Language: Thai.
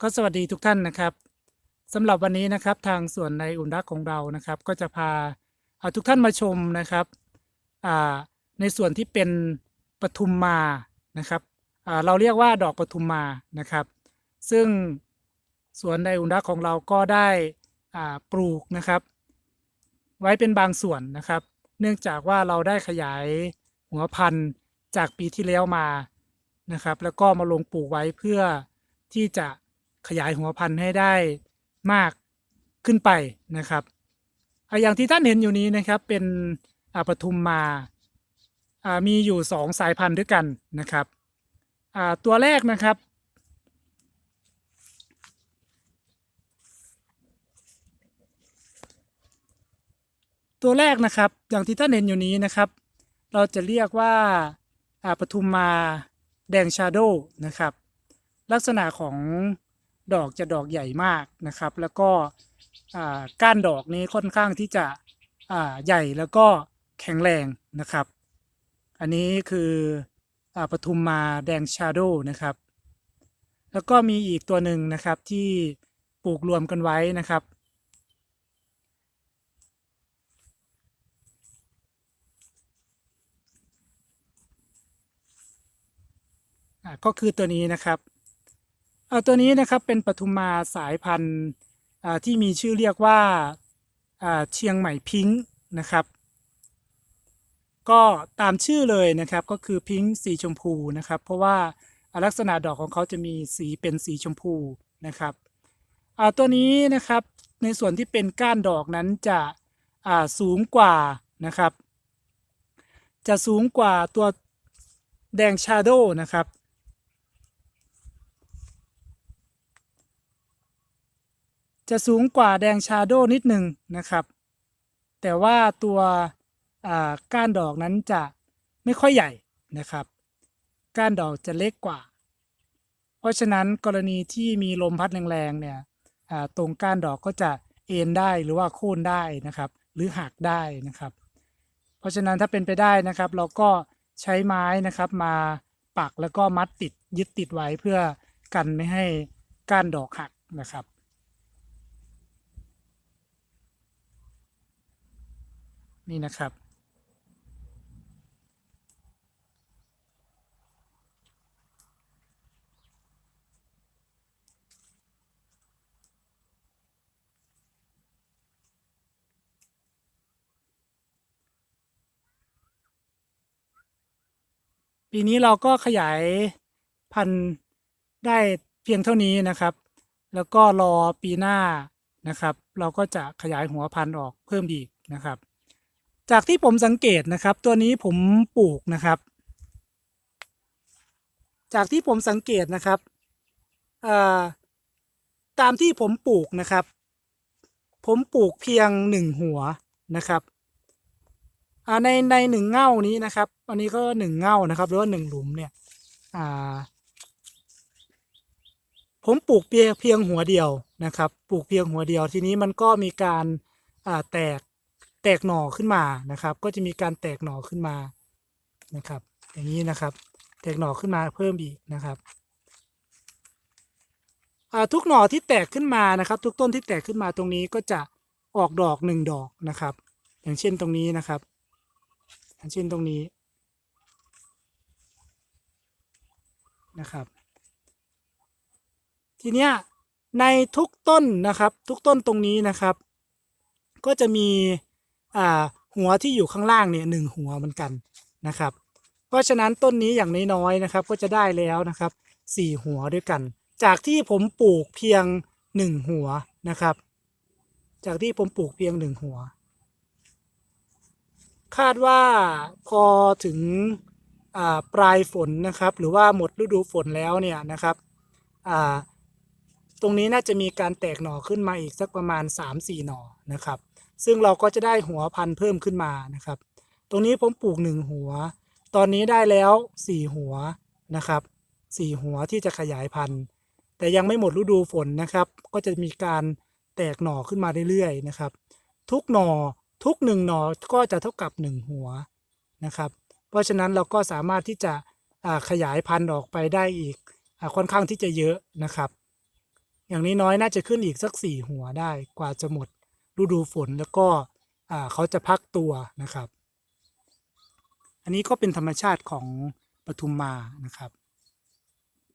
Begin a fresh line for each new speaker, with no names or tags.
ก็สวัสดีทุกท่านนะครับสำหรับวันนี้นะครับทางส่วนในอุ่นรักของเรานะครับ ก็จะพาเอาทุกท่านมาชมนะครับในส่วนที่เป็นปทุมมานะครับเราเรียกว่าดอกปทุมมานะครับ ซึ่งสวนในอุ่นรักของเราก็ได้ปลูกนะครับ ไว้เป็นบางส่วนนะครับ เนื่องจากว่าเราได้ขยายหัวพันธุ์จากปีที่แล้วมานะครับ แล้วก็มาลงปลูกไว้เพื่อที่จะ ขยายหัวพันธุ์ให้ได้มากขึ้นไปนะครับอย่างที่ท่านเห็นอยู่นี้นะครับเป็นอ่าปทุมมามีอยู่สองสายพันธุ์ด้วยกันนะครับตัวแรกนะครับ ตัวแรกนะครับอย่างที่ท่านเห็นอยู่นี้นะครับ เราจะเรียกว่าอ่าปทุมมาแดงชาโดนะครับ ลักษณะของ ดอกจะดอกใหญ่มากนะครับ แล้วก็ก้านดอกนี้ค่อนข้างที่จะใหญ่แล้วก็แข็งแรงนะครับ อันนี้คืออปทุมมาแดงชาโดนะครับ แล้วก็มีอีกตัวหนึ่งนะครับที่ปลูกรวมกันไว้นะครับ ก็คือตัวนี้นะครับ ตัวนี้นะครับเป็นปทุมมาสายพันธุ์ที่มีชื่อเรียกว่าเชียงใหม่พิงค์นะครับ ก็ตามชื่อเลยนะครับก็คือพิงค์สีชมพูนะครับ เพราะว่าลักษณะดอกของเขาจะมีสีเป็นสีชมพูนะครับอ่าตัวนี้นะครับในส่วนที่เป็นก้านดอกนั้นจะสูงกว่านะครับ จะสูงกว่าตัวแดงชาโดนะครับ จะสูงกว่าแดงชาโดนิดหนึ่งนะครับ แต่ว่าตัวอ่าก้านดอกนั้นจะไม่ค่อยใหญ่นะครับ ก้านดอกจะเล็กกว่า เพราะฉะนั้นกรณีที่มีลมพัดแรงๆเนี่ยอ่าตรงก้านดอกก็จะเอ็นได้หรือว่าโค่นได้นะครับ หรือหักได้นะครับ เพราะฉะนั้นถ้าเป็นไปได้นะครับ เราก็ใช้ไม้นะครับมาปักแล้วก็มัดติดยึดติดไว้เพื่อกันไม่ให้ก้านดอกหักนะครับ นี่นะครับ ปีนี้เราก็ขยายพันธุ์ได้เพียงเท่านี้นะครับ แล้วก็รอปีหน้านะครับ เราก็จะขยายหัวพันธุ์ออกเพิ่มอีกนะครับ จากที่ผมสังเกตนะครับ ตัวนี้ผมปลูกนะครับ จากที่ผมสังเกตนะครับตามที่ผมปลูกนะครับ ผมปลูกเพียงหนึ่งหัวนะครับในในหนึ่งเง่านี้นะครับ อันนี้ก็หนึ่งเง่านะครับหรือว่าหนึ่งหลุมเนี่ยผมปลูกเพียงเพียงหัวเดียวนะครับ ปลูกเพียงหัวเดียวทีนี้มันก็มีการแตก แตกหน่อขึ้นมานะครับ ก็จะมีการแตกหน่อขึ้นมานะครับ อย่างนี้นะครับ แตกหน่อขึ้นมาเพิ่มอีกนะครับทุกหน่อที่แตกขึ้นมานะครับ ทุกต้นที่แตกขึ้นมาตรงนี้ก็จะออกดอกหนึ่งดอกนะครับ อย่างเช่นตรงนี้นะครับ อย่างเช่นตรงนี้นะครับ ทีเนี้ยในทุกต้นนะครับ ทุกต้นตรงนี้นะครับ ก็จะมี หัวที่อยู่ข้างล่างเนี่ยหนึ่งหัวเหมือนกันนะครับ เพราะฉะนั้นต้นนี้อย่างน้อยๆนะครับก็จะได้แล้วนะครับสี่หัวด้วยกัน จากที่ผมปลูกเพียงหนึ่งหัวนะครับ จากที่ผมปลูกเพียงหนึ่งหัว คาดว่าพอถึงปลายฝนนะครับ หรือว่าหมดฤดูฝนแล้วเนี่ยนะครับตรงนี้น่าจะมีการแตกหน่อขึ้นมาอีกสักประมาณ 3-4 หน่อนะครับ ซึ่งเราก็จะได้หัวพันธุ์เพิ่มขึ้นมานะครับ ตรงนี้ผมปลูกหนึ่งหัว ตอนนี้ได้แล้ว 4 หัวนะครับ 4 หัวที่จะขยายพันธุ์ แต่ยังไม่หมดฤดูฝนนะครับ ก็จะมีการแตกหน่อขึ้นมาเรื่อยๆนะครับ ทุกหน่อทุกหนึ่งหน่อก็จะเท่ากับหนึ่งหัวนะครับ เพราะฉะนั้นเราก็สามารถที่จะขยายพันธุ์ออกไปได้อีกอค่อนข้างที่จะเยอะนะครับ อย่างนี้น้อยน่าจะขึ้นอีกสักสี่หัวได้กว่าจะหมด ฤดูฝนแล้วก็เขาจะพักตัวนะครับ อันนี้ก็เป็นธรรมชาติของปทุมมานะครับ